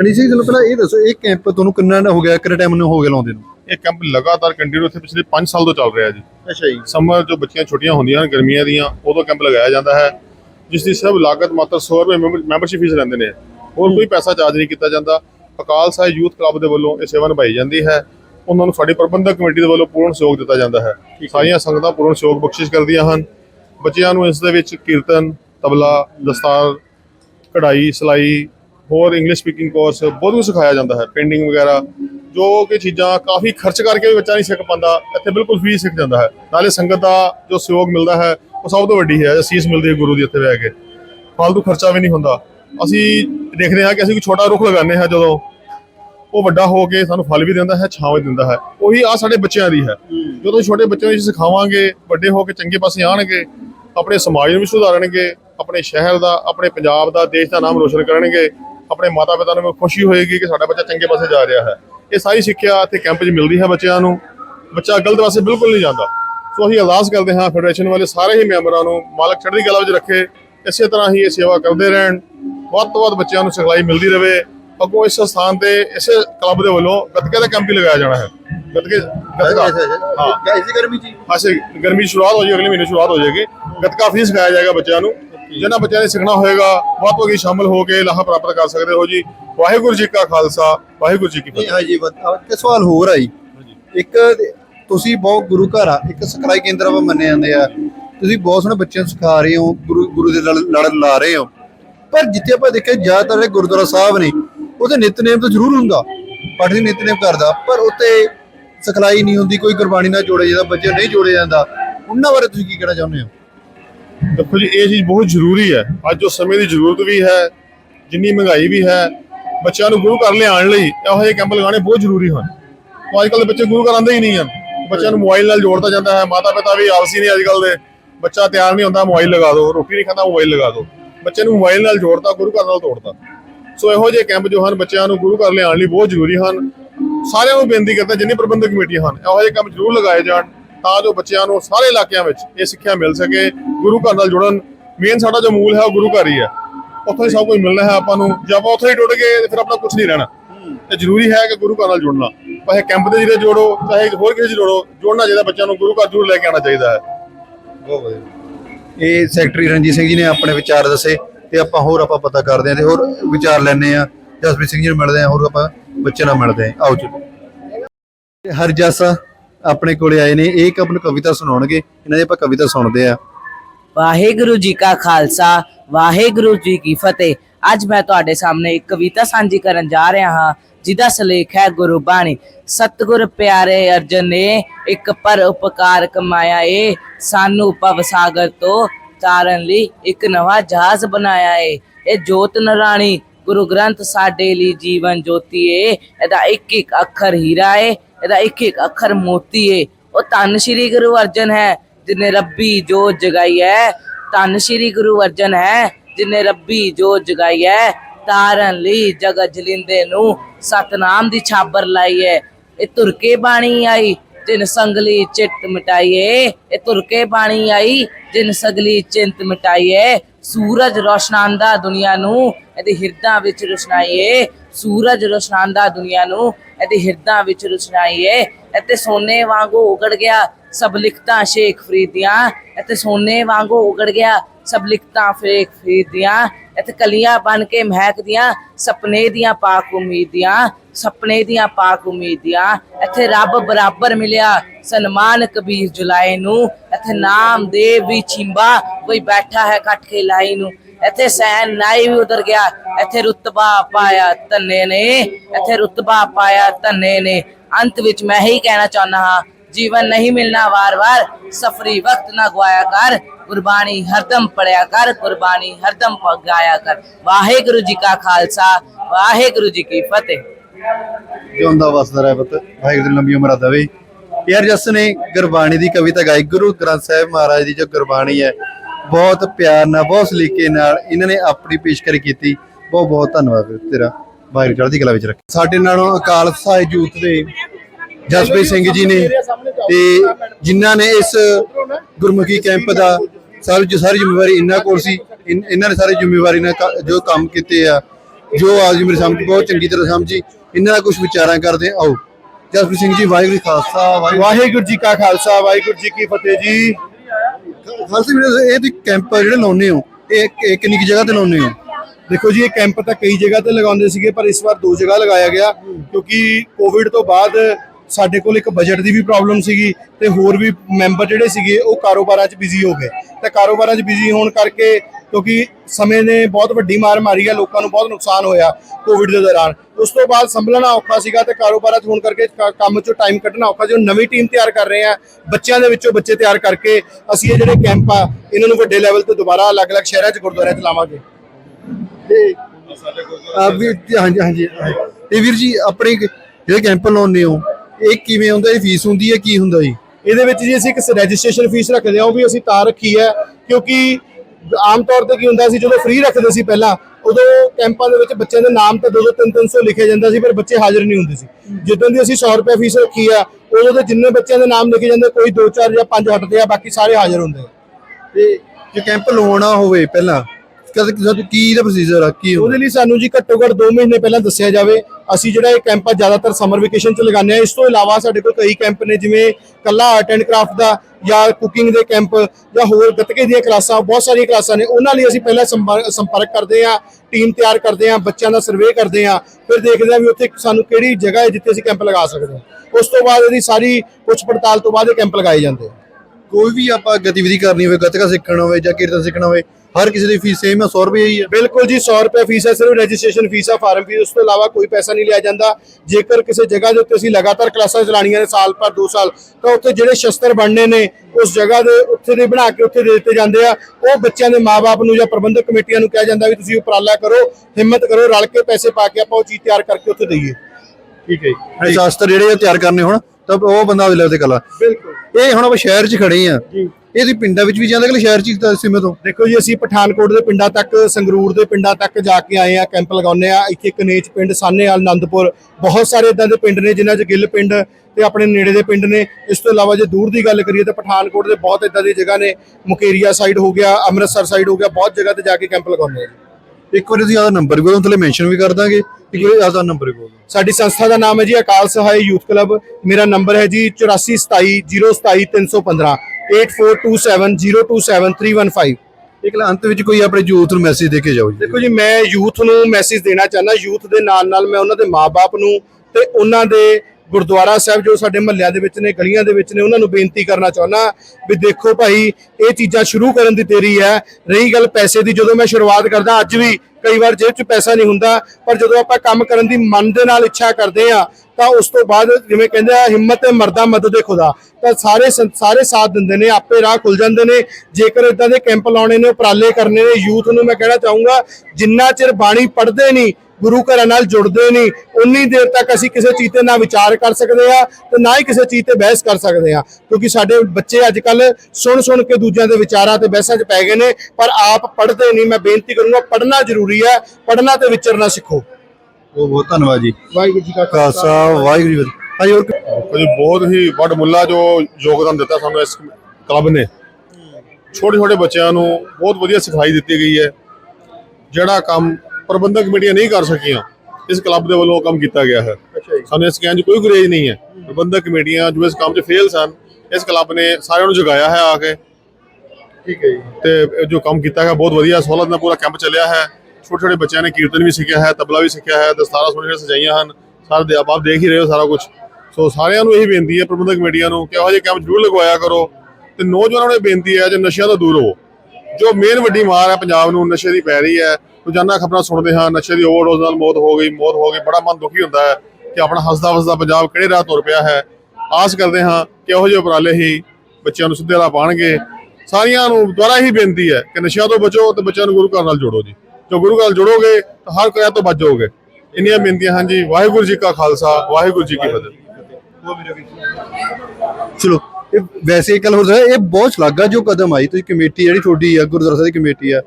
ਅਨੀ ਸਿੰਘ ਚਲੋ ਪਹਿਲਾਂ ਇਹ ਦੱਸੋ ਇਹ ਕੈਂਪ ਤੁਹਾਨੂੰ ਕਿੰਨਾ ਹੋ ਗਿਆ ਕਿੰਨੇ ਟਾਈਮ ਨੂੰ ਹੋ ਗਿਆ ਲਾਉਂਦੇ ਨੂੰ? ਇਹ ਕੈਂਪ ਲਗਾਤਾਰ ਕੰਟੀਨਿਊ ਇੱਥੇ ਪਿਛਲੇ 5 ਸਾਲ ਤੋਂ ਚੱਲ ਰਿਹਾ ਜੀ। ਅੱਛਾ ਜੀ। ਸਮਰ ਜੋ ਬੱਚੀਆਂ ਛੁੱਟੀਆਂ ਹੁੰਦੀਆਂ ਹਨ ਗਰਮੀਆਂ ਦੀਆਂ ਉਦੋਂ ਕੈਂਪ ਲਗਾਇਆ ਜਾਂਦਾ ਹੈ ਜਿਸ ਦੀ ਸਭ ਲਾਗਤ ਮਾਤਰ 100 ਰੁਪਏ ਮੈਂਬਰਸ਼ਿਪ ਫੀਸ ਲੈਂਦੇ ਨੇ। ਹੋਰ ਕੋਈ ਪੈਸਾ ਚਾਰਜ ਨਹੀਂ ਕੀਤਾ ਜਾਂਦਾ। ਅਕਾਲ ਸਾਹਿਬ ਯੂਥ ਕਲੱਬ ਦੇ ਵੱਲੋਂ ਇਹ ਸੇਵਾ ਨਿਭਾਈ ਜਾਂਦੀ ਹੈ। ਉਹਨਾਂ ਨੂੰ ਸਾਡੀ ਪ੍ਰਬੰਧਕ ਕਮੇਟੀ ਦੇ ਵੱਲੋਂ ਪੂਰਨ ਸਹਿਯੋਗ ਦਿੱਤਾ ਜਾਂਦਾ ਹੈ। ਸਾਰੀਆਂ ਸੰਗਤਾਂ ਪੂਰਨ ਸਹਿਯੋਗ ਬਖਸ਼ਿਸ਼ ਕਰਦੀਆਂ ਹਨ। ਬੱਚਿਆਂ ਨੂੰ ਇਸ ਦੇ ਵਿੱਚ ਕੀਰਤਨ, ਤਬਲਾ, ਦਸਤਾਰ, ਕਢਾਈ, ਸਿਲਾਈ, ਹੋਰ ਇੰਗਲਿਸ਼ ਸਪੀਕਿੰਗ ਕੋਰਸ ਬਹੁਤ ਕੁਝ ਸਿਖਾਇਆ ਜਾਂਦਾ ਹੈ ਪੇਂਟਿੰਗ ਵਗੈਰਾ, ਜੋ ਕਿ ਚੀਜ਼ਾਂ ਕਾਫੀ ਖਰਚ ਕਰਕੇ ਵੀ ਬੱਚਾ ਨਹੀਂ ਸਿੱਖ ਪਾਉਂਦਾ, ਇੱਥੇ ਬਿਲਕੁਲ ਫ੍ਰੀ ਸਿੱਖ ਜਾਂਦਾ ਹੈ। ਨਾਲੇ ਸੰਗਤ ਦਾ ਜੋ ਸਹਿਯੋਗ ਮਿਲਦਾ ਹੈ, ਉਹ ਸਭ ਤੋਂ ਵੱਡੀ ਹੈ, ਅਸੀਸ ਮਿਲਦੀ ਹੈ ਗੁਰੂ ਦੀ ਇੱਥੇ ਬਹਿ ਕੇ। ਫालतू ਖਰਚਾ ਵੀ ਨਹੀਂ ਹੁੰਦਾ। ਅਸੀਂ ਦੇਖਦੇ ਹਾਂ ਕਿ ਅਸੀਂ ਕੋਈ ਛੋਟਾ ਰੁੱਖ ਲਗਾਉਂਦੇ ਹਾਂ ਜਦੋਂ ਉਹ ਵੱਡਾ ਹੋ ਕੇ ਸਾਨੂੰ ਫਲ ਵੀ ਦਿੰਦਾ ਹੈ, ਛਾਂ ਵੀ ਦਿੰਦਾ ਹੈ। ਉਹੀ ਆ ਸਾਡੇ ਬੱਚਿਆਂ ਦੀ ਹੈ। ਜਦੋਂ ਛੋਟੇ ਬੱਚਿਆਂ ਨੂੰ ਅਸੀਂ ਸਿਖਾਵਾਂਗੇ, ਵੱਡੇ ਹੋ ਕੇ ਚੰਗੇ ਪਾਸੇ ਆਣਗੇ ਆਪਣੇ ਸਮਾਜ ਨੂੰ ਵੀ ਸੁਧਾਰਨਗੇ, ਆਪਣੇ ਸ਼ਹਿਰ ਦਾ, ਆਪਣੇ ਪੰਜਾਬ ਦਾ, ਦੇਸ਼ ਦਾ ਨਾਮ ਰੋਸ਼ਨ ਕਰਨਗੇ, ਆਪਣੇ ਮਾਤਾ ਪਿਤਾ ਨੂੰ ਵੀ ਖੁਸ਼ੀ ਹੋਏਗੀ ਕਿ ਸਾਡਾ ਬੱਚਾ ਚੰਗੇ ਪਾਸੇ ਜਾ ਰਿਹਾ ਹੈ। ਇਹ ਸਾਰੀ ਸਿੱਖਿਆ ਇੱਥੇ ਕੈਂਪ 'ਚ ਮਿਲਦੀ ਹੈ ਬੱਚਿਆਂ ਨੂੰ। ਬੱਚਾ ਗਲਤ ਪਾਸੇ ਬਿਲਕੁਲ ਨਹੀਂ ਜਾਂਦਾ। ਸੋ ਅਸੀਂ ਅਰਦਾਸ ਕਰਦੇ ਹਾਂ ਫੈਡਰੇਸ਼ਨ ਵਾਲੇ ਸਾਰੇ ਹੀ ਮੈਂਬਰਾਂ ਨੂੰ, ਮਾਲਕ ਚੜ੍ਹਦੀ ਕਲਾ ਵਿੱਚ ਰੱਖੇ, ਇਸੇ ਤਰ੍ਹਾਂ ਹੀ ਇਹ ਸੇਵਾ ਕਰਦੇ ਰਹਿਣ। ਵੱਧ ਤੋਂ ਵੱਧ ਬੱਚਿਆਂ ਨੂੰ ਸਿਖਲਾਈ ਮਿਲਦੀ ਰਹੇ। ਅੱਗੋਂ ਇਸ ਸਥਾਨ ਤੇ, ਇਸੇ ਕਲੱਬ ਦੇ ਵੱਲੋਂ ਗੱਤਕੇ ਦਾ ਕੈਂਪ ਵੀ ਲਗਾਇਆ ਜਾਣਾ ਹੈ। ਸ਼ੁਰੂਆਤ ਹੋ ਜਾਏਗੀ ਅਗਲੇ ਮਹੀਨੇ ਸ਼ੁਰੂਆਤ ਹੋ ਜਾਏਗੀ। ਗੱਤਕਾ ਫ੍ਰੀ ਸਿਖਾਇਆ ਜਾਏਗਾ ਬੱਚਿਆਂ ਨੂੰ। ਜਿਨ੍ਹਾਂ ਬੱਚਿਆਂ ਨੇ ਸਿੱਖਣਾ ਹੋਏਗਾ ਤੋਂ ਵੱਧ ਸ਼ਾਮਲ ਹੋ ਕੇ ਲਾਹਾ ਪ੍ਰਾਪਤ ਕਰ ਸਕਦੇ ਹੋ ਜੀ। ਵਾਹਿਗੁਰੂ ਜੀ ਕਾ ਖਾਲਸਾ ਵਾਹਿਗੁਰੂ ਜੀ ਕੀ ਫਤਿਹ। ਹਾਂਜੀ ਇੱਕ ਸਵਾਲ ਹੋਰ ਆਈ। ਇੱਕ ਤੁਸੀਂ ਬਹੁਤ ਗੁਰੂ ਘਰ ਆ ਇੱਕ ਸਿਖਲਾਈ ਕੇਂਦਰ ਵਾ ਮੰਨੇ ਜਾਂਦੇ ਆ। ਤੁਸੀਂ ਬਹੁਤ ਸੋਹਣੇ ਬੱਚਿਆਂ ਨੂੰ ਸਿਖਾ ਰਹੇ ਹੋ ਗੁਰੂ ਗੁਰੂ ਦੇ ਲੜ ਲਾ ਰਹੇ ਹੋ। ਪਰ ਜਿੱਥੇ ਆਪਾਂ ਦੇਖਿਆ ਜ਼ਿਆਦਾਤਰ ਗੁਰਦੁਆਰਾ ਸਾਹਿਬ ਨੇ ਉਹਦੇ ਨਿਤਨੇਮ ਤਾਂ ਜ਼ਰੂਰ ਹੁੰਦਾ। ਪਾਠ ਨਿਤਨੇਮ ਕਰਦਾ ਪਰ ਉੱਤੇ ਸਿਖਲਾਈ ਨਹੀਂ ਹੁੰਦੀ, ਕੋਈ ਗੁਰਬਾਣੀ ਨਾਲ ਜੋੜੇ ਜਾਂਦਾ, ਬੱਚੇ ਨਹੀਂ ਜੋੜੇ ਜਾਂਦਾ। ਉਹਨਾਂ ਬਾਰੇ ਤੁਸੀਂ ਕੀ ਕਹਿਣਾ ਚਾਹੁੰਦੇ ਹੋ? ਦੇਖੋ ਜੀ, ਇਹ ਚੀਜ਼ ਬਹੁਤ ਜ਼ਰੂਰੀ ਹੈ। ਅੱਜ ਜੋ ਸਮੇਂ ਦੀ ਜ਼ਰੂਰਤ ਵੀ ਹੈ, ਜਿੰਨੀ ਮਹਿੰਗਾਈ ਵੀ ਹੈ, ਬੱਚਿਆਂ ਨੂੰ ਗੁਰੂ ਘਰ ਲਿਆਉਣ ਲਈ ਇਹੋ ਜਿਹੇ ਕੈਂਪ ਲਗਾਉਣੇ ਬਹੁਤ ਜ਼ਰੂਰੀ ਹਨ। ਅੱਜ ਕੱਲ੍ਹ ਦੇ ਬੱਚੇ ਗੁਰੂ ਘਰ ਆਉਂਦੇ ਹੀ ਨਹੀਂ ਹਨ। ਬੱਚਿਆਂ ਨੂੰ ਮੋਬਾਈਲ ਨਾਲ ਜੋੜਦਾ ਜਾਂਦਾ ਹੈ ਮਾਤਾ ਪਿਤਾ ਵੀ ਆਲਸੀ ਨੇ ਅੱਜ ਕੱਲ ਦੇ। ਬੱਚਾ ਤਿਆਰ ਨਹੀਂ ਹੁੰਦਾ, ਮੋਬਾਈਲ ਲਗਾ ਦਿਓ ਰੋਟੀ ਨਹੀਂ ਖਾਂਦਾ, ਮੋਬਾਈਲ ਲਗਾ ਦਿਓ ਬੱਚੇ ਨੂੰ ਮੋਬਾਈਲ ਨਾਲ ਜੋੜਦਾ, ਗੁਰੂ ਘਰ ਨਾਲ ਤੋੜਦਾ। ਸੋ ਇਹੋ ਜਿਹੇ ਕੈਂਪ ਜੋ ਹਨ, ਬੱਚਿਆਂ ਨੂੰ ਗੁਰੂ ਘਰ ਲਿਆਉਣ ਲਈ ਬਹੁਤ ਜ਼ਰੂਰੀ ਹਨ। ਸਾਰਿਆਂ ਨੂੰ ਬੇਨਤੀ ਕਰਦਾ, ਜਿੰਨੀ ਪ੍ਰਬੰਧਕ ਕਮੇਟੀਆਂ ਹਨ, ਇਹੋ ਜਿਹੇ ਕੰਮ ਜ਼ਰੂਰ ਲਗਾਏ ਜਾਣ ਤਾਂ ਜੋ ਬੱਚਿਆਂ ਨੂੰ ਸਾਰੇ ਇਲਾਕਿਆਂ ਵਿੱਚ ਇਹ ਸਿੱਖਿਆ ਮਿਲ ਸਕੇ, ਗੁਰੂ ਘਰ ਨਾਲ ਜੁੜਨ। ਮੇਨ ਸਾਡਾ ਜੋ ਮੂਲ ਹੈ, ਉਹ ਗੁਰੂ ਘਰ ਹੀ ਹੈ। ਉੱਥੋਂ ਹੀ ਸਭ ਕੁਝ ਮਿਲਣਾ ਹੈ ਆਪਾਂ ਨੂੰ। ਜੇ ਆਪਾਂ ਉੱਥੇ ਹੀ ਟੁੱਟ ਗਏ, ਤੇ ਫਿਰ ਆਪਣਾ ਕੁਝ ਨਹੀਂ ਰਹਿਣਾ। ਤੇ ਜ਼ਰੂਰੀ ਹੈ ਕਿ ਗੁਰੂ ਘਰ ਨਾਲ ਜੁੜਨਾ। ਚਾਹੇ ਕੈਂਪ ਦੇ ਜਿਹੜੇ ਜੋੜੋ, ਚਾਹੇ ਹੋਰ ਕਿਸੇ 'ਚ ਜੋੜੋ, ਜੋੜਨਾ ਚਾਹੀਦਾ ਬੱਚਿਆਂ ਨੂੰ, ਗੁਰੂ ਘਰ ਜ਼ਰੂਰ ਲੈ ਕੇ ਆਉਣਾ ਚਾਹੀਦਾ ਹੈ। ਬਹੁਤ ਵਧੀਆ। ਇਹ ਸੈਕਟਰੀ ਰਣਜੀਤ ਸਿੰਘ ਜੀ ਨੇ ਆਪਣੇ ਵਿਚਾਰ ਦੱਸੇ, ਤੇ ਆਪਾਂ ਹੋਰ ਆਪਾਂ ਪਤਾ ਕਰਦੇ ਹਾਂ ਤੇ ਹੋਰ ਵਿਚਾਰ ਲੈਣੇ ਆ ਜਸਪ੍ਰੀਤ ਸਿੰਘ ਜੀ ਨੂੰ ਮਿਲਦੇ ਆ ਹੋਰ ਆਪਾਂ ਬੱਚੇ ਨਾਲ ਮਿਲਦੇ ਆ ਆਓ ਜੀ। ਹਰਜਸ ਆਪਣੇ ਕੋਲੇ ਆਏ ਨੇ, ਇਹ ਇੱਕ ਆਪਣੀ ਕਵਿਤਾ ਸੁਣਾਉਣਗੇ, ਇਹਨਾਂ ਦੀ ਆਪਾਂ ਕਵਿਤਾ ਸੁਣਦੇ ਆ ਵਾਹਿਗੁਰੂ ਜੀ ਕਾ ਖਾਲਸਾ, ਵਾਹਿਗੁਰੂ ਜੀ ਕੀ ਫਤਿਹ। ਅੱਜ ਮੈਂ ਤੁਹਾਡੇ ਸਾਹਮਣੇ ਇੱਕ ਕਵਿਤਾ ਸਾਂਝੀ ਕਰਨ ਜਾ ਰਿਹਾ ਹਾਂ, ਜਿਹਦਾ ਸਲੇਖ ਹੈ ਗੁਰੂ ਬਾਣੀ। ਸਤਿਗੁਰ ਪਿਆਰੇ ਅਰਜਨ ਨੇ ਇੱਕ ਪਰ ਉਪਕਾਰ ਕਮਾਇਆ ਏ, ਸਾਨੂੰ ਭਵ ਸਾਗਰ ਤੋਂ ਤਾਰਨ ਲਈ ਇੱਕ ਨਵਾਂ ਜਹਾਜ਼ ਬਣਾਇਆ ਏ। ਇਹ ਜੋਤ ਨਰਾਣੀ ਗੁਰੂ ਗ੍ਰੰਥ ਸਾਡੇ ਲਈ ਜੀਵਨ ਜੋਤੀ ਏ, ਇਹਦਾ ਇੱਕ ਇੱਕ ਅੱਖਰ ਹੀਰਾ ਏ, ਇਹਦਾ ਇੱਕ ਇੱਕ ਅੱਖਰ ਮੋਤੀ ਏ। ਉਹ ਧੰਨ ਸ਼੍ਰੀ ਗੁਰੂ ਅਰਜਨ ਹੈ, ਜਿਨੇ ਰੱਬੀ ਜੋ ਜਗਾਈ ਹੈ। ਧੰਨ ਸ਼੍ਰੀ ਗੁਰੂ ਅਰਜਨ ਹੈ, ਜਿਨੇ ਰੱਬੀ ਜੋਤ ਜਗਾਈ ਹੈ। ਤਾਰਨ ਲਈ ਜਗਤ ਜਲਿੰਦੇ ਨੂੰ ਸਤਨਾਮ ਦੀ ਛਾਬਰ ਲਾਈ ਹੈ। ਇਹ ਤੁਰਕੇ ਬਾਣੀ ਆਈ, ਜਿਨ ਸੰਗਲੀ ਚਿੱਤ ਮਿਟਾਈਏ। ਇਹ ਤੁਰਕੇ ਬਾਣੀ ਆਈ, ਜਿਨ ਸਗਲੀ ਚਿੰਤ ਮਿਟਾਈਏ। ਸੂਰਜ ਰੋਸ਼ਨਾਂਦਾ ਦੁਨੀਆ ਨੂੰ, ਇਹਦੇ ਹਿਰਦਾਂ ਵਿੱਚ ਰੋਸ਼ਨਾਈਏ ਸੂਰਜ ਰੋਸ਼ਨਾਂਦਾ ਦੁਨੀਆ ਨੂੰ, ਇਹਦੇ ਹਿਰਦਾਂ ਵਿੱਚ ਰੋਸ਼ਨਾਈਏ ਇੱਥੇ ਸੋਨੇ ਵਾਂਗੂ ਉਗੜ ਗਿਆ ਸਭ ਲਿਖਤਾਂ ਸ਼ੇਖ ਫਰੀਦ ਦੀਆਂ ਇੱਥੇ ਸੋਨੇ ਵਾਂਗੂ ਉਗੜ ਗਿਆ ਸਭ ਲਿਖਤਾਂ ਫੇਕ ਫਰੀਦੀਆਂ। ਇੱਥੇ ਕਲੀਆਂ ਬਣ ਕੇ ਮਹਿਕਦੀਆਂ ਸੁਪਨੇ ਦੀਆਂ ਪਾਕ ਉਮੀਦੀਆਂ ਸੁਪਨੇ ਦੀਆਂ ਪਾਕ ਉਮੀਦੀਆਂ ਇੱਥੇ ਰੱਬ ਬਰਾਬਰ ਮਿਲਿਆ, ਸਨਮਾਨ ਕਬੀਰ ਜੁਲਾਏ ਨੂੰ। ਇੱਥੇ ਨਾਮ ਦੇ ਵੀ ਛਿੰਬਾ ਕੋਈ ਬੈਠਾ ਹੈ ਕੱਟ ਕੇ ਲਾਈ ਨੂੰ। ਇੱਥੇ ਸੈਨ ਨਾਈ ਵੀ ਉਧਰ ਗਿਆ, ਇੱਥੇ ਰੁਤਬਾ ਪਾਇਆ ਧੰਨੇ ਨੇ। ਇੱਥੇ ਰੁਤਬਾ ਪਾਇਆ ਧੰਨੇ ਨੇ। ਅੰਤ ਵਿੱਚ ਮੈਂ ਹੀ ਕਹਿਣਾ ਚਾਹੁੰਦਾ ਹਾਂ ਜੀਵਨ ਨਹੀਂ ਮਿਲਣਾ ਵਾਰ-ਵਾਰ ਸਫਰੀ ਵਕਤ ਨਾ ਗਵਾਇਆ ਕਰ। ਗੁਰਬਾਣੀ ਹਰਦਮ ਪੜਿਆ ਕਰ। ਗੁਰਬਾਣੀ ਹਰਦਮ ਗਾਇਆ ਕਰ। ਵਾਹਿਗੁਰੂ ਜੀ ਕਾ ਖਾਲਸਾ, ਵਾਹਿਗੁਰੂ ਜੀ ਕੀ ਫਤਿਹ। ਜਿਉਂਦਾ ਵਸਦਾ ਰਹੇ ਪੁੱਤ। ਵਾਹਿਗੁਰੂ ਦੀ ਲੰਬੀ ਉਮਰ ਦੇਵੇ। ਯਾਰ ਜਸ ਨੇ ਗੁਰਬਾਣੀ ਦੀ ਕਵਿਤਾ ਗਾਈ। ਗੁਰੂ ਗ੍ਰੰਥ ਸਾਹਿਬ ਮਹਾਰਾਜ ਦੀ ਜੋ ਗੁਰਬਾਣੀ ਹੈ, ਬਹੁਤ ਪਿਆਰ ਨਾਲ, ਬਹੁਤ ਸਲੀਕੇ ਨਾਲ ਇਹਨਾਂ ਨੇ ਆਪਣੀ ਪੇਸ਼ਕਾਰੀ ਕੀਤੀ। ਬਹੁਤ ਬਹੁਤ ਧੰਨਵਾਦ ਤੇਰਾ। ਵਾਹਿਗੁਰੂ ਚੜ੍ਹਦੀ ਕਲਾ ਵਿੱਚ ਰੱਖੇ ਸਾਡੇ ਨਾਲੋਂ ਅਕਾਲ ਸਾਹਿਬ ਯੂਥ ਦੇ ਜਸਪ੍ਰੀਤ ਸਿੰਘ ਜੀ ਨੇ ਤੇ ਜਿਨ੍ਹਾਂ ਨੇ ਇਸ ਗੁਰਮੁਖੀ ਕੈਂਪ ਦਾ ਸਾਰੀ ਸਾਰੀ ਜ਼ਿੰਮੇਵਾਰੀ ਇਹਨਾਂ ਕੋਲ ਸੀ ਇਹਨਾਂ ਨੇ ਸਾਰੀ ਜ਼ਿੰਮੇਵਾਰੀ ਨਾਲ ਜੋ ਕੰਮ ਕੀਤੇ ਆ ਜੋ ਆਜ ਮੇਰੀ ਸਮਝ ਬਹੁਤ ਚੰਗੀ ਤਰ੍ਹਾਂ ਸਮਝੀ ਇਹਨਾਂ ਦਾ ਕੁਝ ਵਿਚਾਰਾਂ ਕਰਦੇ। ਆਓ ਜਸਪ੍ਰੀਤ ਸਿੰਘ ਜੀ ਵਾਹਿਗੁਰੂ ਜੀ ਖਾਲਸਾ ਵਾਹਿਗੁਰੂ ਜੀ ਕਾ ਖਾਲਸਾ ਵਾਹਿਗੁਰੂ ਜੀ ਕੀ ਫਤਿਹ ਜੀ। ਖਾਲਸਾ ਵੀਰੇ ਇਹ ਦੀ ਕੈਂਪ ਜਿਹੜੇ ਲਾਉਨੇ ਹੋ ਇਹ ਇਹ ਕਿੰਨੀ ਕੁ ਜਗ੍ਹਾ ਤੇ ਲਾਉਨੇ ਹੋ? ਦੇਖੋ ਜੀ ਇਹ ਕੈਂਪ ਤਾਂ ਕਈ ਜਗ੍ਹਾ ਤੇ ਲਗਾਉਂਦੇ ਸੀਗੇ ਪਰ ਇਸ ਵਾਰ ਦੋ ਜਗ੍ਹਾ ਲਗਾਇਆ ਗਿਆ ਕਿਉਂਕਿ ਕੋਵਿਡ ਤੋਂ ਬਾਅਦ ਸਾਡੇ ਕੋਲ ਇੱਕ ਬਜਟ ਦੀ ਵੀ ਪ੍ਰੋਬਲਮ ਸੀਗੀ ਤੇ ਹੋਰ ਵੀ ਮੈਂਬਰ ਜਿਹੜੇ ਸੀਗੇ ਉਹ ਕਾਰੋਬਾਰਾਂ 'ਚ ਬਿਜ਼ੀ ਹੋ ਗਏ। ਤੇ ਕਾਰੋਬਾਰਾਂ 'ਚ ਬਿਜ਼ੀ ਹੋਣ ਕਰਕੇ ਕਿਉਂਕਿ ਸਮੇਂ ਨੇ ਬਹੁਤ ਵੱਡੀ ਮਾਰ ਮਾਰੀ ਹੈ ਲੋਕਾਂ ਨੂੰ ਬਹੁਤ ਨੁਕਸਾਨ ਹੋਇਆ ਕੋਵਿਡ ਦੇ ਦੌਰਾਨ। ਉਸ ਤੋਂ ਬਾਅਦ ਸੰਭਲਣਾ ਔਖਾ ਸੀਗਾ ਤੇ ਕਾਰੋਬਾਰਾਂ 'ਚ ਹੋਣ ਕਰਕੇ ਕੰਮ 'ਚੋਂ ਟਾਈਮ ਕੱਢਣਾ ਔਖਾ ਸੀ। ਹੁਣ ਨਵੀਂ ਟੀਮ ਤਿਆਰ ਕਰ ਰਹੇ ਆ। ਬੱਚਿਆਂ ਦੇ ਵਿੱਚੋਂ ਬੱਚੇ ਤਿਆਰ ਕਰਕੇ ਅਸੀਂ ਇਹ ਜਿਹੜੇ ਕੈਂਪ ਆ ਇਹਨਾਂ ਨੂੰ ਵੱਡੇ ਲੈਵਲ ਤੇ ਦੁਬਾਰਾ ਅਲੱਗ-ਅਲੱਗ ਸ਼ਹਿਰਾਂ 'ਚ ਗੁਰਦੁਆਰਿਆਂ 'ਚ ਲਾਵਾਂਗੇ। ਆ ਹਾਂਜੀ ਹਾਂਜੀ। ਇਹ ਵੀਰ ਜੀ ਆਪਣੇ ਜਿਹੜੇ ਕੈਂਪ ਲਾਉਨੇ ਹੋ ਇਹ ਕਿਵੇਂ ਹੁੰਦਾ, ਇਹ ਫੀਸ ਹੁੰਦੀ ਹੈ, ਕੀ ਹੁੰਦਾ ਜੀ? ਇਹਦੇ ਵਿੱਚ ਜੀ ਅਸੀਂ ਇੱਕ ਰਜਿਸਟ੍ਰੇਸ਼ਨ ਫੀਸ ਰੱਖਦੇ ਹਾਂ, ਉਹ ਵੀ ਅਸੀਂ ਤਾਂ ਰੱਖੀ ਹੈ, ਕਿਉਂਕਿ ਆਮ ਤੌਰ ਤੇ ਕੀ ਹੁੰਦਾ ਸੀ, ਜਦੋਂ ਫ੍ਰੀ ਰੱਖਦੇ ਸੀ ਪਹਿਲਾਂ, ਉਦੋਂ ਕੈਂਪਾਂ ਦੇ ਵਿੱਚ ਬੱਚਿਆਂ ਦੇ ਨਾਮ ਤਾਂ 2-300 ਲਿਖਿਆ ਜਾਂਦਾ ਸੀ, ਪਰ ਬੱਚੇ ਹਾਜ਼ਰ ਨਹੀਂ ਹੁੰਦੇ ਸੀ। ਜਿੱਦਾਂ ਦੀ ਅਸੀਂ 100 ਰੁਪਏ ਫੀਸ ਰੱਖੀ ਆ, ਉਦੋਂ ਦੇ ਜਿੰਨੇ ਬੱਚਿਆਂ ਦੇ ਨਾਮ ਲਿਖੇ ਜਾਂਦੇ, ਕੋਈ 2-4 ਜਾਂ 5 ਹਟਦੇ ਆ, ਬਾਕੀ ਸਾਰੇ ਹਾਜ਼ਰ ਹੁੰਦੇ ਤੇ ਜੇ ਕੈਂਪ ਲਵਾਉਣਾ ਹੋਵੇ ਪਹਿਲਾਂ ਕਦ ਕਦ ਕੀ ਦਾ ਪ੍ਰੋਸੀਜਰ ਆ, ਕੀ ਉਹਦੇ ਲਈ ਸਾਨੂੰ ਜੀ ਘੱਟੋ ਘੱਟ 2 ਮਹੀਨੇ ਪਹਿਲਾਂ ਦੱਸਿਆ ਜਾਵੇ। ਅਸੀਂ ਜਿਹੜਾ ਇਹ ਕੈਂਪ ਆ ਜ਼ਿਆਦਾਤਰ ਸਮਰ ਵਕੇਸ਼ਨ 'ਚ ਲਗਾਉਂਦੇ ਆ ਇਸ ਤੋਂ ਇਲਾਵਾ ਸਾਡੇ ਕੋਲ ਕਈ ਕੈਂਪ ਨੇ, ਜਿਵੇਂ ਕੱਲਾ ਆਰਟ ਐਂਡ ਕਰਾਫਟ ਦਾ ਜਾਂ ਕੁਕਿੰਗ ਦੇ ਕੈਂਪ ਜਾਂ ਹੋਰ ਗੱਤਕੇ ਦੀਆਂ ਕਲਾਸਾਂ, ਬਹੁਤ ਸਾਰੀਆਂ ਕਲਾਸਾਂ ਨੇ। ਉਹਨਾਂ ਲਈ ਅਸੀਂ ਪਹਿਲਾਂ ਸੰਪਰ- ਸੰਪਰਕ ਕਰਦੇ ਆ ਟੀਮ ਤਿਆਰ ਕਰਦੇ ਆ ਬੱਚਿਆਂ ਦਾ ਸਰਵੇ ਕਰਦੇ ਆ ਫਿਰ ਦੇਖਦੇ ਆ ਵੀ ਉੱਥੇ ਸਾਨੂੰ ਕਿਹੜੀ ਜਗ੍ਹਾ ਹੈ ਜਿੱਥੇ ਅਸੀਂ ਕੈਂਪ ਲਗਾ ਸਕਦੇ ਹਾਂ। ਉਸ ਤੋਂ ਬਾਅਦ ਇਹਦੀ ਸਾਰੀ ਪੁੱਛ ਪੜਤਾਲ ਤੋਂ ਬਾਅਦ ਇਹ ਕੈਂਪ ਲਗਾਏ ਜਾਂਦੇ ਆ। ਕੋਈ ਵੀ ਆਪਾਂ ਗਤੀਵਿਧੀ ਕਰਨੀ ਹੋਵੇ ਗੱਤਕਾ ਸਿੱਖਣਾ ਹੋਵੇ ਜਾਂ ਕੀਰਤਨ ਸਿੱਖਣਾ ਹੋਵੇ ਹਰ ਕਿਸੇ ਦੀ ਫੀਸ ਸੇਮ ਹੈ 100 ਰੁਪਏ ਹੀ ਹੈ ਬਿਲਕੁਲ ਜੀ 100 ਰੁਪਏ ਫੀਸ ਹੈ ਸਿਰਫ ਰਜਿਸਟ੍ਰੇਸ਼ਨ ਫੀਸ ਆ ਫਾਰਮ ਫੀਸ ਉਸ ਤੋਂ ਇਲਾਵਾ ਕੋਈ ਪੈਸਾ ਨਹੀਂ ਲਿਆ ਜਾਂਦਾ। ਜੇਕਰ ਕਿਸੇ ਜਗ੍ਹਾ ਦੇ ਉੱਤੇ ਅਸੀਂ ਲਗਾਤਾਰ ਕਲਾਸਾਂ ਚਲਾਉਣੀਆਂ ਨੇ ਸਾਲ ਪਰ 2 ਸਾਲ ਤਾਂ ਉੱਥੇ ਜਿਹੜੇ ਸ਼ਸਤਰ ਬਣਨੇ ਨੇ ਉਸ ਜਗ੍ਹਾ ਦੇ ਉੱਥੇ ਦੇ ਬਣਾ ਕੇ ਉੱਥੇ ਦੇ ਦਿੱਤੇ ਜਾਂਦੇ ਆ। ਉਹ ਬੱਚਿਆਂ ਦੇ ਮਾਪੇ ਨੂੰ ਜਾਂ ਪ੍ਰਬੰਧਕ ਕਮੇਟੀਆਂ ਨੂੰ ਕਿਹਾ ਜਾਂਦਾ ਵੀ ਤੁਸੀਂ ਉਪਰਾਲਾ ਕਰੋ ਹਿੰਮਤ ਕਰੋ ਰਲ ਕੇ ਪੈਸੇ ਪਾ ਕੇ ਆਪਾਂ ਉਹ ਚੀਜ਼ ਤਿਆਰ ਕਰਕੇ ਉੱਥੇ ਦਈਏ। ਠੀਕ ਹੈ ਜੀ। ਸ਼ਾਸਤਰ ਜਿਹੜੇ ਤਿਆਰ ਕਰਨੇ ਹੋਣ। ਤਾਂ ਉਹ ਬੰਦਾ ਲੈਵਲ ਤੇ ਕਲਾ। ਬਿਲਕੁਲ। ਇਹ ਹੁਣ ਆਪਾਂ ਸ਼ਹਿਰ 'ਚ ਖੜੇ ਆ। ਇਹ ਤੁਸੀਂ ਪਿੰਡਾਂ ਵਿੱਚ ਵੀ ਜਾਂਦੇ ਕਿ ਸ਼ਹਿਰ 'ਚ ਤਾਂ ਸੀਮਿਤ ਹੋ? ਦੇਖੋ ਜੀ ਅਸੀਂ ਪਠਾਨਕੋਟ ਦੇ ਪਿੰਡਾਂ ਤੱਕ ਸੰਗਰੂਰ ਦੇ ਪਿੰਡਾਂ ਤੱਕ ਜਾ ਕੇ ਆਏ ਆ ਕੈਂਪ ਲਗਾਉਂਦੇ ਆ। ਇੱਥੇ ਕਨੇਚ ਪਿੰਡ ਸਾਨੇਵਾਲ ਆਨੰਦਪੁਰ ਬਹੁਤ ਸਾਰੇ ਇਦਾਂ ਦੇ ਪਿੰਡ ਨੇ ਜਿਨ੍ਹਾਂ 'ਚ ਗਿੱਲ ਪਿੰਡ ਤੇ ਆਪਣੇ ਨੇੜੇ ਦੇ ਪਿੰਡ ਨੇ। ਇਸ ਤੋਂ ਇਲਾਵਾ ਜੇ ਦੂਰ ਦੀ ਗੱਲ ਕਰੀਏ ਤਾਂ ਪਠਾਨਕੋਟ ਦੇ ਬਹੁਤ ਇਦਾਂ ਦੀ ਜਗ੍ਹਾ ਨੇ। ਮੁਕੇਰੀਆ ਸਾਈਡ ਹੋ ਗਿਆ ਅੰਮ੍ਰਿਤਸਰ ਸਾਈਡ ਹੋ ਗਿਆ ਬਹੁਤ ਜਗ੍ਹਾ ਤੇ ਜਾ ਕੇ ਕੈਂਪ ਲਗਾਉਂਦੇ ਆ ਜੀ। ਇੱਕ ਵਾਰੀ ਤੁਸੀਂ ਆਦਾ ਨੰਬਰ ਵੀ ਬੋਲੋ ਥੱਲੇ ਮੈਂਸ਼ਨ ਵੀ ਕਰ ਦਾਂਗੇ ਵਾਰੀ ਆਦਾ ਨੰਬਰ ਵੀ ਬੋਲੋ ਸਾਡੀ ਸੰਸਥਾ ਦਾ ਨਾਮ ਹੈ ਜੀ ਅਕਾਲ ਸਹਾਇ ਯੂਥ ਕਲੱਬ। ਮੇਰਾ ਨੰਬਰ ਹੈ ਜੀ 8427027315 8427027315 ਇੱਕ ਅੰਤ ਵਿੱਚ ਕੋਈ ਆਪਣੇ ਯੂਥ ਨੂੰ ਮੈਸੇਜ ਦੇ ਕੇ ਜਾਓ ਜੀ। ਦੇਖੋ ਜੀ ਮੈਂ ਯੂਥ ਨੂੰ ਮੈਸੇਜ ਦੇਣਾ ਚਾਹੁੰਦਾ। ਯੂਥ ਦੇ ਨਾਲ ਨਾਲ ਮੈਂ ਉਹਨਾਂ ਦੇ ਮਾਪੇ ਨੂੰ ਤੇ ਉਹਨਾਂ ਦੇ ਗੁਰਦੁਆਰਾ ਸਾਹਿਬ ਜੋ ਸਾਡੇ ਮਹੱਲਿਆਂ ਦੇ ਵਿੱਚ ਨੇ, ਗਲੀਆਂ ਦੇ ਵਿੱਚ ਨੇ, ਉਹਨਾਂ ਨੂੰ ਬੇਨਤੀ ਕਰਨਾ ਚਾਹੁੰਦਾ ਵੀ ਦੇਖੋ ਭਾਈ, ਇਹ ਚੀਜ਼ਾਂ ਸ਼ੁਰੂ ਕਰਨ ਦੀ ਤੇਰੀ ਹੈ। ਰਹੀ ਗੱਲ ਪੈਸੇ ਦੀ, ਜਦੋਂ ਮੈਂ ਸ਼ੁਰੂਆਤ ਕਰਦਾ, ਅੱਜ ਵੀ ਕਈ ਵਾਰ ਜੇਬ 'ਚ ਪੈਸਾ ਨਹੀਂ ਹੁੰਦਾ, ਪਰ ਜਦੋਂ ਆਪਾਂ ਕੰਮ ਕਰਨ ਦੀ ਮਨ ਦੇ ਨਾਲ ਇੱਛਾ ਕਰਦੇ ਆ ਤਾਂ ਉਸ ਤੋਂ ਬਾਅਦ ਜਿਵੇਂ ਕਹਿੰਦੇ ਆ, ਹਿੰਮਤ ਤੇ ਮਰਦਾ ਮਦਦ ਖੁਦਾ। ਤਾਂ ਸਾਰੇ ਸਾਰੇ ਸਾਥ ਦਿੰਦੇ ਨੇ, ਆਪੇ ਰਾਹ ਖੁੱਲ ਜਾਂਦੇ ਨੇ। ਜੇਕਰ ਇਦਾਂ ਦੇ ਕੈਂਪ ਲਾਉਣੇ ਨੇ, ਉਪਰਾਲੇ ਕਰਨੇ ਨੇ, ਯੂਥ ਨੂੰ ਮੈਂ ਕਹਿਣਾ ਚਾਹੂੰਗਾ, ਜਿੰਨਾ ਚਿਰ ਬਾਣੀ ਪੜ੍ਹਦੇ ਨਹੀਂ ਗੁਰੂ ਘਰਾਂ ਨਾਲ ਜੁੜਦੇ ਨਹੀਂ ਉਨੀ ਦੇਰ ਤੱਕ ਅਸੀਂ ਕਿਸੇ ਚੀਜ਼ ਤੇ ਨਾ ਵਿਚਾਰ ਕਰ ਸਕਦੇ ਆ ਤੇ ਨਾ ਹੀ ਕਿਸੇ ਚੀਜ਼ ਤੇ ਬਹਿਸ ਕਰ ਸਕਦੇ ਆ ਕਿਉਂਕਿ ਸਾਡੇ ਬੱਚੇ ਅੱਜ ਕੱਲ ਸੁਣ ਸੁਣ ਕੇ ਦੂਜਿਆਂ ਦੇ ਵਿਚਾਰਾਂ ਤੇ ਬਹਿਸਾਂ 'ਚ ਪੈ ਗਏ ਨੇ ਪਰ ਆਪ ਪੜ੍ਹਦੇ ਨਹੀਂ ਮੈਂ ਬੇਨਤੀ ਕਰੂੰਗਾ ਪੜ੍ਹਨਾ ਜ਼ਰੂਰੀ ਹੈ ਪੜ੍ਹਨਾ ਤੇ ਵਿਚਰਨਾ ਸਿੱਖੋ। ਬਹੁਤ ਬਹੁਤ ਧੰਨਵਾਦ ਜੀ। ਵਾਹਿਗੁਰੂ ਜੀ ਕਾ ਖਾਲਸਾ। ਵਾਹਿਗੁਰੂ ਜੀ ਹਾਂਜੀ ਹੋਰ ਬਹੁਤ ਹੀ ਵੱਡ ਮੁੱਲਾ ਜੋ ਯੋਗਦਾਨ ਦਿੱਤਾ ਸਾਨੂੰ ਇਸ ਕਲੱਬ ਨੇ। ਛੋਟੇ ਛੋਟੇ ਬੱਚਿਆਂ ਨੂੰ ਬਹੁਤ ਵਧੀਆ ਸਿਖਾਈ ਦਿੱਤੀ ਗਈ ਹੈ। ਜਿਹੜਾ ਕੰਮ ਪ੍ਰਬੰਧਕ ਕਮੇਟੀਆਂ ਨਹੀਂ ਕਰ ਸਕੀਆਂ। ਇਸ ਕਲੱਬ ਦੇ ਵੱਲੋਂ ਕੰਮ ਕੀਤਾ ਗਿਆ ਹੈ। ਸਾਨੂੰ ਇਸ ਕਹਿਣ 'ਚ ਕੋਈ ਗੁਰੇਜ ਨਹੀਂ ਹੈ। ਪ੍ਰਬੰਧਕ ਕਮੇਟੀਆਂ ਜੋ ਇਸ ਕੰਮ 'ਚ ਫੇਲ ਸਨ ਇਸ ਕਲੱਬ ਨੇ ਸਾਰਿਆਂ ਨੂੰ ਜਗਾਇਆ ਹੈ ਆ ਕੇ। ਠੀਕ ਹੈ ਜੀ। ਤੇ ਜੋ ਕੰਮ ਕੀਤਾ ਹੈ ਬਹੁਤ ਵਧੀਆ ਸਹੂਲਤ ਨਾਲ ਪੂਰਾ ਕੈਂਪ ਚੱਲਿਆ ਹੈ। ਛੋਟੇ ਛੋਟੇ ਬੱਚਿਆਂ ਨੇ ਕੀਰਤਨ ਵੀ ਸਿੱਖਿਆ ਹੈ ਤਬਲਾ ਵੀ ਸਿੱਖਿਆ ਹੈ ਦਸਤਾਰਾਂ ਸੋਹਣੀਆਂ ਸਜਾਈਆਂ ਹਨ। ਸਾਰੇ ਦੇ ਆਪ ਦੇਖ ਹੀ ਰਹੇ ਹੋ ਸਾਰਾ ਕੁਝ ਸੋ ਸਾਰਿਆਂ ਨੂੰ ਇਹੀ ਬੇਨਤੀ ਹੈ ਪ੍ਰਬੰਧਕ ਕਮੇਟੀਆਂ ਨੂੰ ਕਿ ਇਹੋ ਜਿਹੇ ਕੈਂਪ ਜ਼ਰੂਰ ਲਗਵਾਇਆ ਕਰੋ। ਤੇ ਨੌਜਵਾਨਾਂ ਨੂੰ ਬੇਨਤੀ ਹੈ ਜੇ ਨਸ਼ਿਆਂ ਤੋਂ ਦੂਰ ਹੋ ਜੋ ਮੇਨ ਵੱਡੀ ਮਾਰ ਹੈ ਪੰਜਾਬ ਨੂੰ, ਨਸ਼ੇ ਦੀ ਪੈ ਰਹੀ ਹੈ। ਰੋਜ਼ਾਨਾ ਖਬਰਾਂ ਸੁਣਦੇ ਹਾਂ, ਨਸ਼ੇ ਦੀ ਓਵਰਡੋਜ਼ ਨਾਲ ਮੌਤ ਹੋ ਗਈ, ਮੌਤ ਹੋ ਗਈ, ਬੜਾ ਮਨ ਦੁਖੀ ਹੁੰਦਾ ਹੈ ਕਿ ਆਪਣਾ ਹੱਸਦਾ ਵਸਦਾ ਪੰਜਾਬ ਕਿਹੜੇ ਰਾਹ ਤੁਰ ਪਿਆ ਹੈ। ਆਸ ਕਰਦੇ ਹਾਂ ਕਿ ਇਹੋ ਜਿਹੇ ਉਪਰਾਲੇ ਹੀ ਬੱਚਿਆਂ ਨੂੰ ਸਿੱਧੇ ਰਾਹ ਪਾਣਗੇ। ਸਾਰਿਆਂ ਨੂੰ ਦੁਆਰਾ ਹੀ ਬੇਨਤੀ ਹੈ ਕਿ ਨਸ਼ਿਆਂ ਤੋਂ ਬਚੋ ਤੇ ਬੱਚਿਆਂ ਨੂੰ ਗੁਰੂ ਘਰ ਨਾਲ ਜੋੜੋ ਜੀ। ਜੋ ਗੁਰੂ ਘਰ ਨਾਲ ਜੁੜੋਗੇ ਤਾਂ ਹਰ ਕਿਰਿਆ ਤੋਂ ਬਚੋਗੇ ਇੰਨੀਆਂ ਬੇਨਤੀਆਂ ਹਨ ਜੀ। ਵਾਹਿਗੁਰੂ ਜੀ ਕਾ ਖਾਲਸਾ, ਵਾਹਿਗੁਰੂ ਜੀ ਕੀ ਫਤਿਹ। ਚਲੋ। ਇਹ ਵੈਸੇ ਇੱਕ ਗੱਲ ਹੋਰ ਸਰ ਇਹ ਬਹੁਤ ਸ਼ਲਾਘਾ ਜੋ ਕਦਮ ਆਈ ਤੁਸੀਂ ਕਮੇਟੀ ਜਿਹੜੀ ਤੁਹਾਡੀ ਆ, ਗੁਰਦੁਆਰਾ ਸਾਹਿਬ ਦੀ ਕਮੇਟੀ ਆ,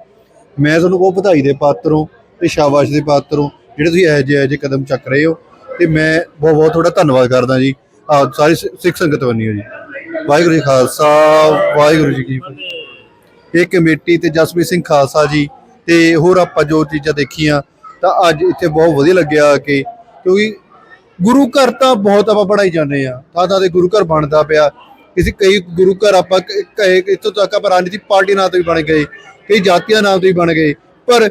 ਮੈਂ ਤੁਹਾਨੂੰ ਬਹੁਤ ਵਧਾਈ ਦੇ ਪਾਤਰ ਹਾਂ ਤੇ ਸ਼ਾਬਾਸ਼ ਦੇ ਪਾਤਰ ਹਾਂ ਜਿਹੜੇ ਤੁਸੀਂ ਇਹੋ ਜਿਹੇ ਇਹੋ ਜਿਹੇ ਕਦਮ ਚੱਕ ਰਹੇ ਹੋ ਤੇ ਮੈਂ ਬਹੁਤ ਬਹੁਤ ਤੁਹਾਡਾ ਧੰਨਵਾਦ ਕਰਦਾ ਜੀ। ਆ ਸਾਰੀ ਸਿੱਖ ਸੰਗਤ ਬੰਨੀ ਹੋ ਜੀ। ਵਾਹਿਗੁਰੂ ਜੀ ਖਾਲਸਾ, ਵਾਹਿਗੁਰੂ ਜੀ ਕੀ ਫਤਿਹ। ਇਹ ਕਮੇਟੀ ਤੇ ਜਸਪ੍ਰੀਤ ਸਿੰਘ ਖਾਲਸਾ ਜੀ ਤੇ ਹੋਰ ਆਪਾਂ ਜੋ ਚੀਜ਼ਾਂ ਦੇਖੀਆਂ ਤਾਂ ਅੱਜ ਇੱਥੇ ਬਹੁਤ ਵਧੀਆ ਲੱਗਿਆ ਆ ਕੇ ਕਿਉਂਕਿ ਗੁਰੂ ਘਰ ਤਾਂ ਬਹੁਤ ਆਪਾਂ ਬਣਾਈ ਜਾਂਦੇ ਆ ਥਾਂ ਥਾਂ ਤੇ ਗੁਰੂ ਘਰ ਬਣਦਾ ਪਿਆ। ਕਿਸੇ ਕਈ ਗੁਰੂ ਘਰ ਆਪਾਂ ਕ- ਕਹੇ ਇੱਥੋਂ ਤੱਕ ਆਪਾਂ ਰਾਜਨੀਤਿਕ ਪਾਰਟੀ ਨਾਂ ਤੋਂ ਵੀ ਬਣ ਗਏ, ਕਈ ਜਾਤੀਆਂ ਨਾਂ ਤੋਂ ਵੀ ਬਣ ਗਏ, ਪਰ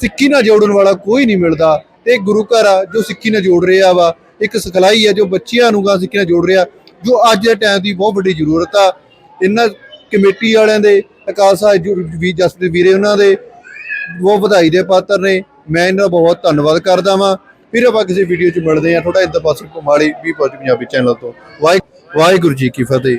ਸਿੱਖੀ ਨਾਲ ਜੋੜਨ ਵਾਲਾ ਕੋਈ ਨਹੀਂ ਮਿਲਦਾ। ਤੇ ਇਹ ਗੁਰੂ ਘਰ ਆ, ਜੋ ਸਿੱਖੀ ਨਾਲ ਜੋੜ ਰਿਹਾ ਵਾ, ਇੱਕ ਸਿਖਲਾਈ ਆ ਜੋ ਬੱਚਿਆਂ ਨੂੰ ਗਾ ਸਿੱਖੀ ਨਾਲ ਜੋੜ ਰਿਹਾ, ਜੋ ਅੱਜ ਦੇ ਟਾਈਮ ਦੀ ਬਹੁਤ ਵੱਡੀ ਜ਼ਰੂਰਤ ਆ। ਇਹਨਾਂ ਕਮੇਟੀ ਵਾਲਿਆਂ ਦੇ, ਅਕਾਲ ਸਾਹਿਬ ਜੋ ਵੀ ਜਸਪ੍ਰੀਤ ਵੀਰੇ ਉਹਨਾਂ ਦੇ, ਬਹੁਤ ਵਧਾਈ ਦੇ ਪਾਤਰ ਨੇ। ਮੈਂ ਇਹਨਾਂ ਦਾ ਬਹੁਤ ਧੰਨਵਾਦ ਕਰਦਾ ਵਾਂ। ਫਿਰ ਆਪਾਂ ਕਿਸੇ ਵੀਡੀਓ 'ਚ ਮਿਲਦੇ ਆ ਥੋੜਾ ਇੰਦਰ ਪਾਸੇ ਕੁਮਾਰੀ ਵੀ ਪੰਜਾਬੀ ਚੈਨਲ ਤੋਂ। ਵਾਹਿਗੁਰੂ ਵਾਹਿਗੁਰੂ ਜੀ ਕੀ ਫਤਿਹ।